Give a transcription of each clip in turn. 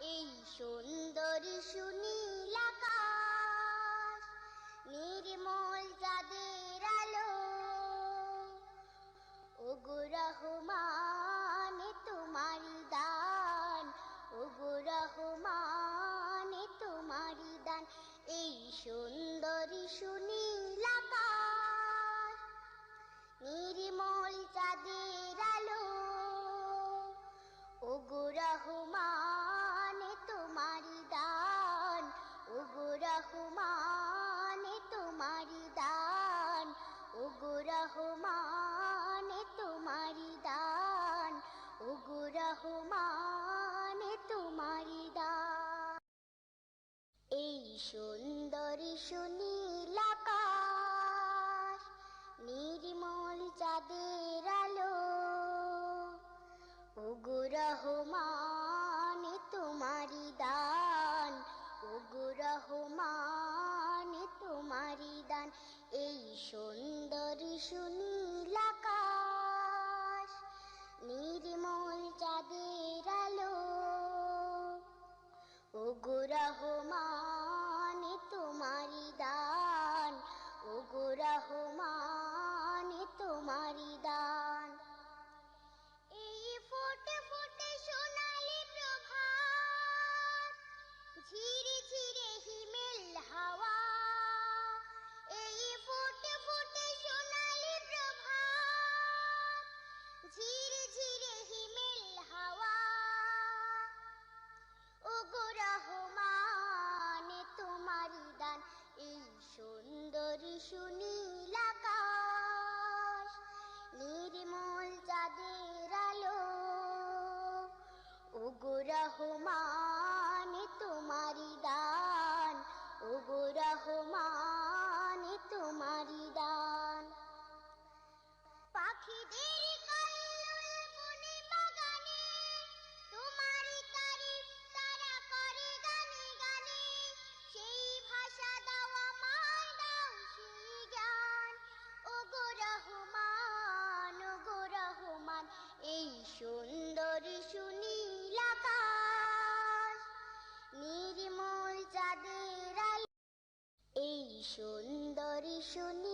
এই সুন্দরী সুনীল আকাশ নির্মল যাদের আলো। ওগো রহমান সুন্দরী সুনীলা সুন্দরী সুনীল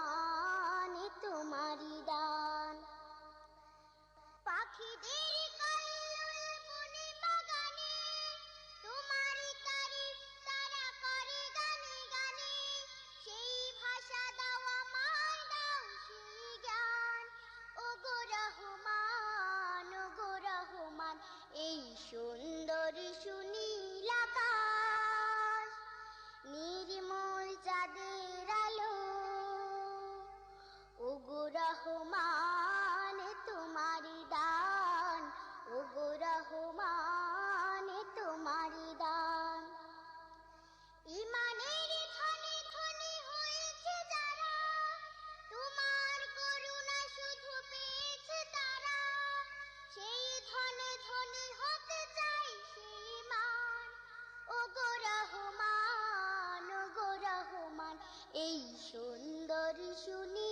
শুনি